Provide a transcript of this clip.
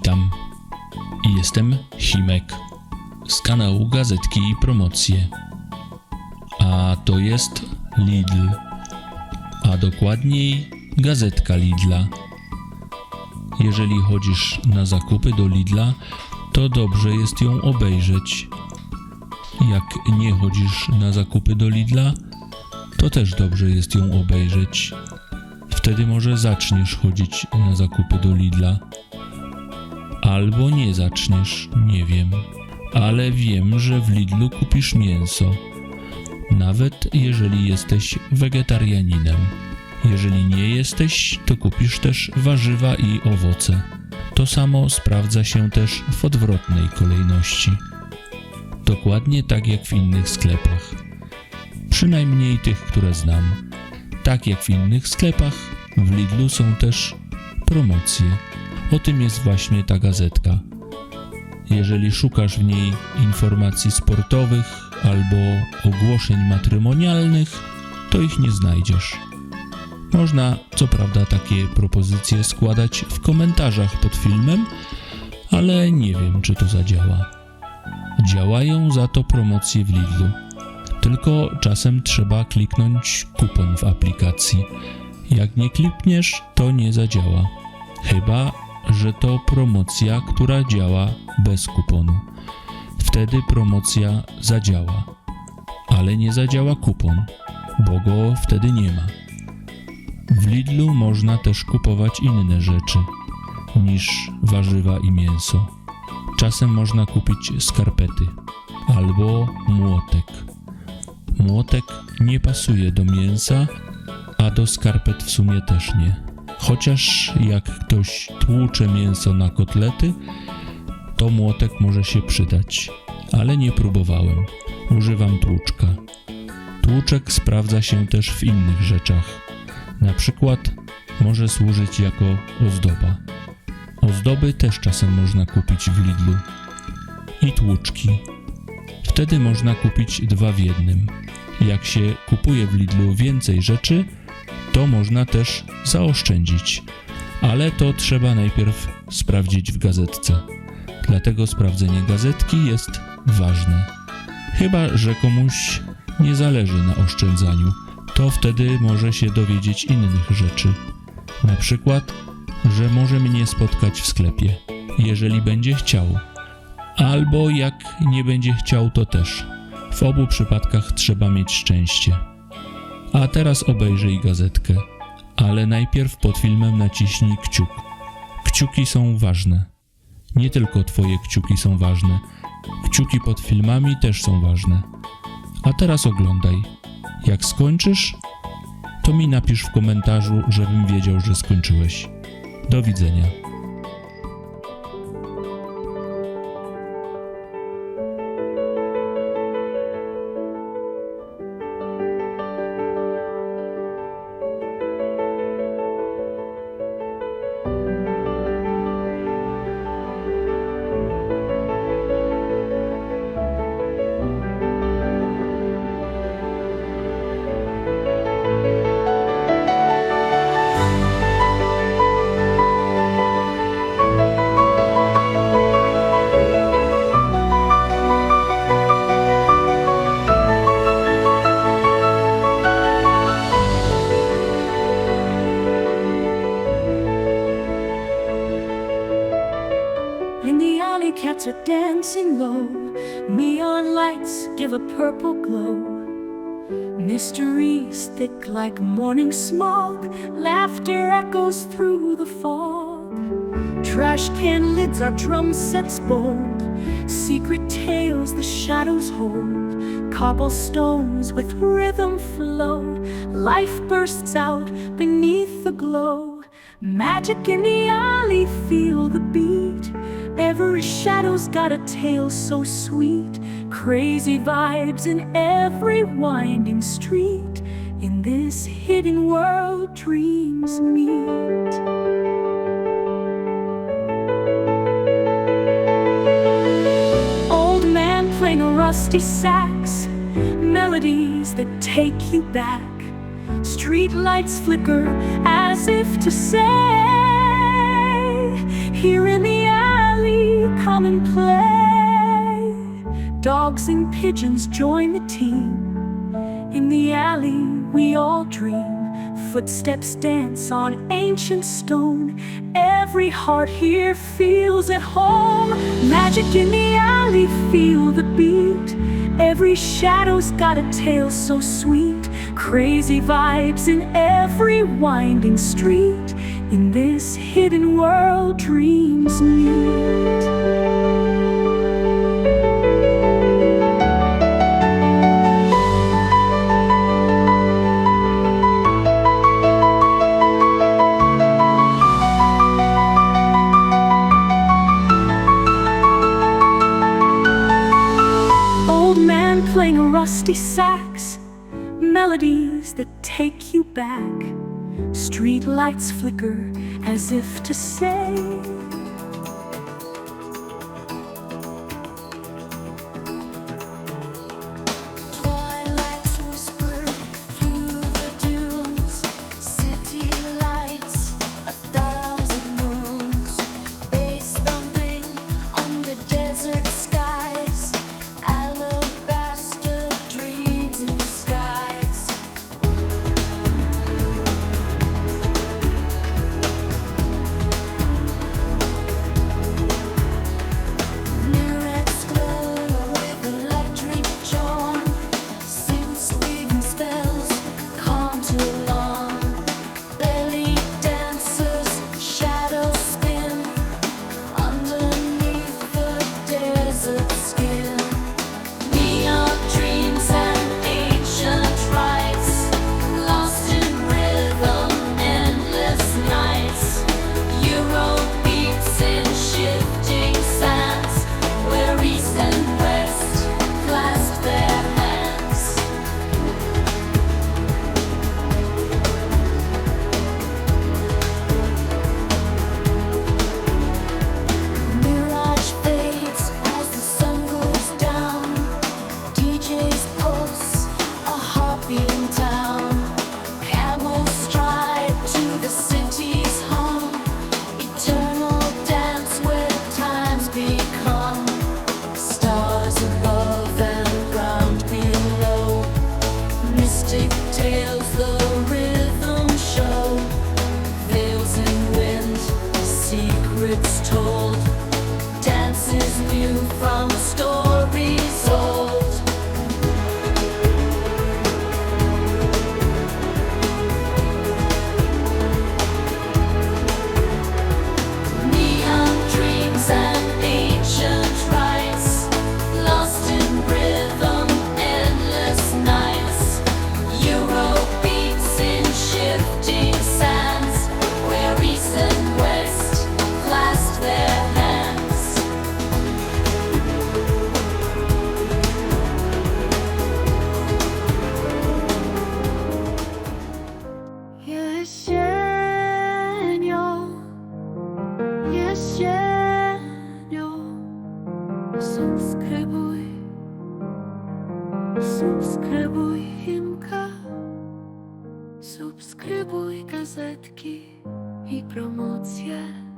Witam. Jestem Simek z kanału Gazetki i Promocje. A to jest Lidl, a dokładniej Gazetka Lidla. Jeżeli chodzisz na zakupy do Lidla, to dobrze jest ją obejrzeć. Jak nie chodzisz na zakupy do Lidla, to też dobrze jest ją obejrzeć. Wtedy może zaczniesz chodzić na zakupy do Lidla. Albo nie zaczniesz, nie wiem. Ale wiem, że w Lidlu kupisz mięso. Nawet jeżeli jesteś wegetarianinem. Jeżeli nie jesteś, to kupisz też warzywa i owoce. To samo sprawdza się też w odwrotnej kolejności. Dokładnie tak jak w innych sklepach. Przynajmniej tych, które znam. Tak jak w innych sklepach, w Lidlu są też promocje. O tym jest właśnie ta gazetka. Jeżeli szukasz w niej informacji sportowych albo ogłoszeń matrymonialnych, to ich nie znajdziesz. Można co prawda takie propozycje składać w komentarzach pod filmem, ale nie wiem, czy to zadziała. Działają za to promocje w Lidlu. Tylko czasem trzeba kliknąć kupon w aplikacji. Jak nie klikniesz, to nie zadziała. Chyba, że to promocja, która działa bez kuponu. Wtedy promocja zadziała, ale nie zadziała kupon, bo go wtedy nie ma. W Lidlu można też kupować inne rzeczy niż warzywa i mięso. Czasem można kupić skarpety albo młotek. Młotek nie pasuje do mięsa, a do skarpet w sumie też nie. Chociaż jak ktoś tłucze mięso na kotlety, to młotek może się przydać, ale nie próbowałem. Używam tłuczka. Tłuczek sprawdza się też w innych rzeczach. Na przykład może służyć jako ozdoba. Ozdoby też czasem można kupić w Lidlu. I tłuczki. Wtedy można kupić dwa w jednym. Jak się kupuje w Lidlu więcej rzeczy, to można też zaoszczędzić. Ale to trzeba najpierw sprawdzić w gazetce. Dlatego sprawdzenie gazetki jest ważne. Chyba, że komuś nie zależy na oszczędzaniu, to wtedy może się dowiedzieć innych rzeczy. Na przykład, że może mnie spotkać w sklepie, jeżeli będzie chciał. Albo jak nie będzie chciał, to też. W obu przypadkach trzeba mieć szczęście. A teraz obejrzyj gazetkę, ale najpierw pod filmem naciśnij kciuk. Kciuki są ważne. Nie tylko Twoje kciuki są ważne, kciuki pod filmami też są ważne. A teraz oglądaj. Jak skończysz, to mi napisz w komentarzu, żebym wiedział, że skończyłeś. Do widzenia. Dancing low. Neon lights give a purple glow. Mysteries thick like morning smog. Laughter echoes through the fog. Trash can lids are drum sets bold. Secret tales the shadows hold. Cobblestones with rhythm flow. Life bursts out beneath the glow. Magic in the alley, feel the beat. Every shadow's got a tale so sweet. Crazy vibes in every winding street. In this hidden world, dreams meet. Old man playing a rusty sax. Melodies that take you back. Street lights flicker as if to say, Here in the come and play. Dogs and pigeons join the team. In the alley, we all dream. Footsteps dance on ancient stone. Every heart here feels at home. Magic in the alley, feel the beat. Every shadow's got a tale so sweet. Crazy vibes in every winding street. In this hidden world, dreams meet. Playing a rusty sax, melodies that take you back. Street lights flicker as if to say, subskrybuj Himka, subskrybuj gazetki i promocje.